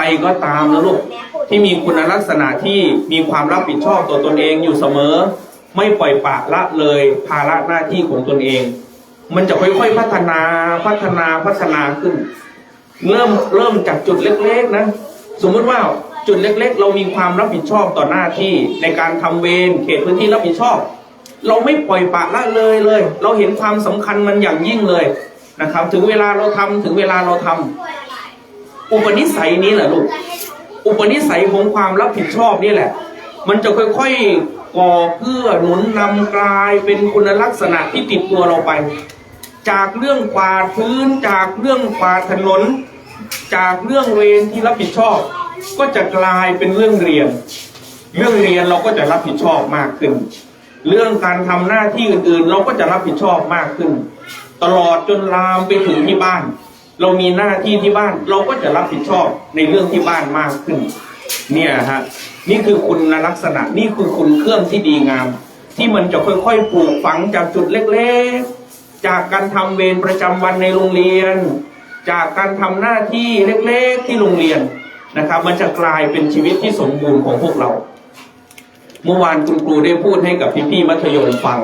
รก็ตามนะลูกที่มีคุณลักษณะที่มีความรับผิดชอบต่อตนเองอยู่เสมอ ไม่ปล่อยปละละเลยภาระหน้าที่ของตนเอง มันจะค่อยๆพัฒนาพัฒนาพัฒนาขึ้น เริ่มเริ่มจากจุดเล็กๆนะ สมมุติว่าจุดเล็ก ๆ เรามีความรับผิดชอบต่อหน้าที่ในการทำเวรเขตพื้นที่รับผิดชอบ เราไม่ปล่อยปละละเลยเลย เราเห็นความสำคัญมันอย่างยิ่งเลยนะครับ ถึงเวลาเราทำถึงเวลาเราทำ อุปนิสัยนี้แหละลูก อุปนิสัยของความรับผิดชอบนี่แหละ มันจะค่อยๆก่อเพื่อหนุนนำกลายเป็นคุณลักษณะที่ติดตัวเราไป จากเรื่องกวาดพื้น จากเรื่องกวาดถนน จากเรื่องเวรที่รับผิดชอบ ก็จะกลายเป็นเรื่องเรียน เรื่องเรียนเราก็จะรับผิดชอบมากขึ้น เรื่องการทำหน้าที่อื่นๆ เราก็จะรับผิดชอบมากขึ้น ตลอดจนลามไปถึงที่บ้าน เรามีหน้าที่ที่บ้าน เราก็จะรับผิดชอบในเรื่องที่บ้านมากขึ้น เนี่ยฮะนี่คือคุณลักษณะนี่คือคุณเครื่องที่ดีงาม ที่มันจะค่อยๆปลูกฝังจากจุดเล็กๆ จากการทำเวรประจำวันในโรงเรียน จากการทำหน้าที่เล็กๆที่โรงเรียนนะครับ มันจะกลายเป็นชีวิตที่สมบูรณ์ของพวกเรา เมื่อวานคุณครูได้พูดให้กับพี่ๆมัธยมฟัง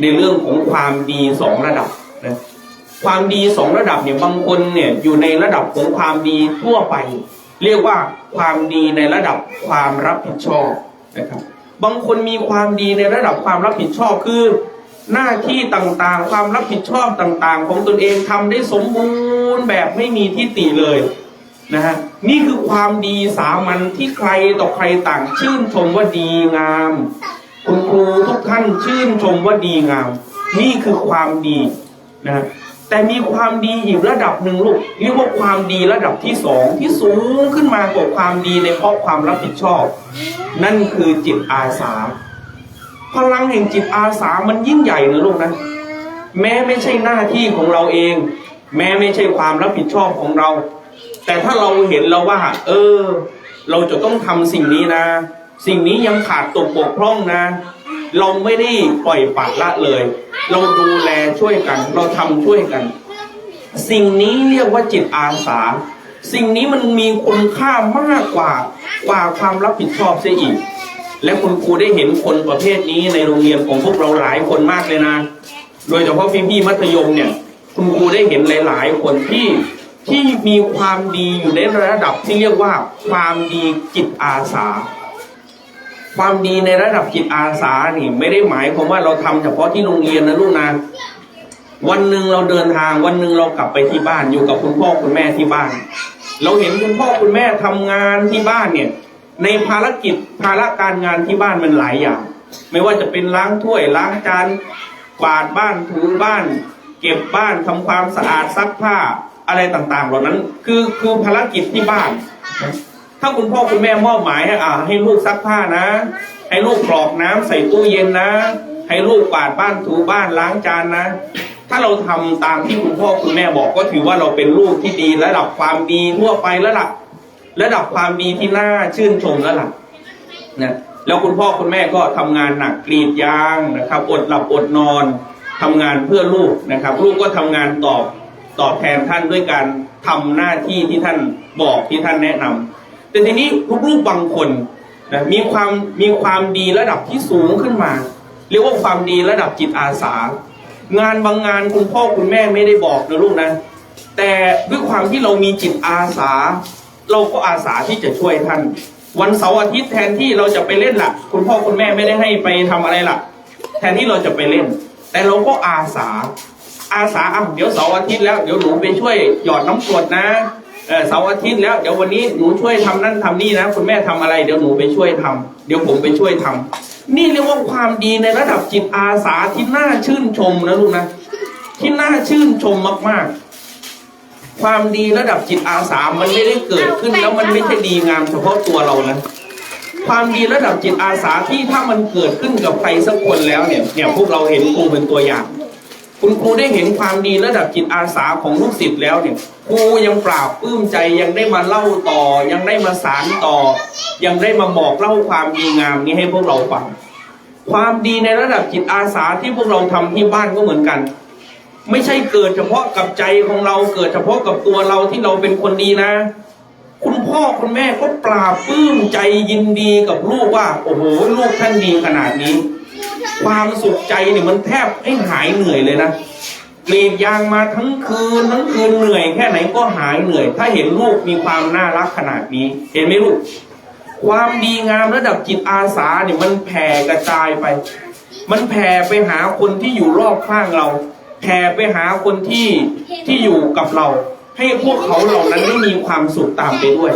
ในเรื่องของความดีสองระดับนะ ความดีสองระดับเนี่ยบางคนเนี่ยอยู่ในระดับของความดีทั่วไป เรียกว่าความดีในระดับความรับผิดชอบนะครับ บางคนมีความดีในระดับความรับผิดชอบคือ หน้าที่ต่างๆ ความรับผิดชอบต่างๆ ของตนเองทำได้สมบูรณ์แบบไม่มีทิฏฐิเลยนะฮะนี่คือความดีสามัญที่ใครต่อใครต่างชื่นชมว่าดีงาม คุณครูทุกท่านชื่นชมว่าดีงาม นี่คือความดีนะฮะ แต่มีความดีอีกระดับหนึ่งลูกเรียกว่าความดีระดับที่สองที่สูงขึ้นมากว่าความดีในเพราะความรับผิดชอบ นั่นคือจิตอาสา พลังแห่งจิตอาสามันยิ่งใหญ่นะลูกนะแม้ไม่ใช่หน้าที่ของเราเอง แม้ไม่ใช่ความรับผิดชอบของเรา แต่ถ้าเราเห็นแล้วว่า เออ เราจะต้องทำสิ่งนี้นะ สิ่งนี้ยังขาดตกบกพร่องนะ เราไม่ได้ปล่อยปละละเลย เราดูแลช่วยกัน เราทำช่วยกัน สิ่งนี้เรียกว่าจิตอาสา สิ่งนี้มันมีคุณค่ามากกว่ากว่าความรับผิดชอบเสียอีก และคุณครูได้เห็นคนประเภทนี้ในโรงเรียนของพวกเราหลายคนมากเลยนะ โดยเฉพาะพี่ๆมัธยมเนี่ย คุณครูได้เห็นหลาย ๆ คนที่ที่มีความดีอยู่ในระดับที่เรียกว่าความดีจิตอาสา ความดีในระดับจิตอาสานี่ไม่ได้หมายความว่าเราทำเฉพาะที่โรงเรียนนะลูกนะวันหนึ่งเราเดินทางวันหนึ่งเรากลับไปที่บ้านอยู่กับคุณพ่อคุณแม่ที่บ้าน เราเห็นคุณพ่อคุณแม่ทำงานที่บ้านเนี่ย ในภารกิจภาระการงานที่บ้านมันหลายอย่าง ไม่ว่าจะเป็นล้างถ้วยล้างจานกวาดบ้านถูบ้าน เก็บบ้านทำความสะอาดซักผ้าอะไรต่างๆ เหล่านั้น คือคือภารกิจที่บ้าน ถ้าคุณพ่อคุณแม่มอบหมายให้อ่าให้ลูกซักผ้านะ ให้ลูกกรอกน้ำใส่ตู้เย็นนะ ให้ลูกกวาดบ้านถูบ้านล้างจานนะ ถ้าเราทำตามที่คุณพ่อคุณแม่บอกก็ถือว่าเราเป็นลูกที่ดีระดับความดีทั่วไปแล้วล่ะระดับความดีที่น่าชื่นชมแล้วล่ะนะแล้วคุณพ่อคุณแม่ก็ทำงานหนักกรีดยางนะครับ อดหลับอดนอนทำงานเพื่อลูกนะครับ ลูกก็ทำงานตอบตอบแทนท่านด้วยการทำหน้าที่ที่ท่านบอกที่ท่านแนะนำ แต่ทีนี้ลูกๆบางคนนะมีความมีความดีระดับที่สูงขึ้นมา เรียกว่าความดีระดับจิตอาสา งานบางงานคุณพ่อคุณแม่ไม่ได้บอกนะลูกนะแต่ด้วยความที่เรามีจิตอาสา เราก็อาสาที่จะช่วยท่าน วันเสาร์อาทิตย์แทนที่เราจะไปเล่นล่ะ คุณพ่อคุณแม่ไม่ได้ให้ไปทำอะไรล่ะ แทนที่เราจะไปเล่น แต่เราก็อาสาอาสาอะเดี๋ยวเสาร์อาทิตย์แล้วเดี๋ยวหนูไปช่วยหยอดน้ำกรดนะ เออเสาร์อาทิตย์แล้วเดี๋ยววันนี้หนูช่วยทำนั่นทำนี่นะคุณแม่ทำอะไร เดี๋ยวหนูไปช่วยทำเดี๋ยวผมไปช่วยทำนี่เรียกว่าความดีในระดับจิตอาสาที่น่าชื่นชมนะลูกนะที่น่าชื่นชมมากๆ ความดีระดับจิตอาสามันไม่ได้เกิดขึ้นแล้วมันไม่ใช่ดีงามเฉพาะตัวเรานะความดีระดับจิตอาสาที่ถ้ามันเกิดขึ้นกับใครสักคนแล้วเนี่ยเนี่ยพวกเราเห็นครูเป็นตัวอย่าง คุณครูได้เห็นความดีระดับจิตอาสาของลูกศิษย์แล้วเนี่ยครูยังปราบปลื้มใจยังได้มาเล่าต่อ ยังได้มาสารต่อ ยังได้มาบอกเล่าความดีงามนี้ให้พวกเราฟังความดีในระดับจิตอาสาที่พวกเราทำที่บ้านก็เหมือนกัน ไม่ใช่เกิดเฉพาะกับใจของเราเกิดเฉพาะกับตัวเราที่เราเป็นคนดีนะ คุณพ่อคุณแม่ก็ปราบปลื้มใจยินดีกับลูกว่า โอ้โหลูกท่านดีขนาดนี้ ความสุขใจเนี่ยมันแทบให้หายเหนื่อยเลยนะกรีดยางมาทั้งคืนทั้งคืนเหนื่อยแค่ไหนก็หายเหนื่อย ถ้าเห็นลูกมีความน่ารักขนาดนี้ เห็นไหมลูก ความดีงามระดับจิตอาสาเนี่ยมันแผ่กระจายไป มันแผ่ไปหาคนที่อยู่รอบข้างเรา แผ่ไปหาคนที่ที่อยู่กับเรา ให้พวกเขาเหล่านั้นได้มีความสุขตามไปด้วย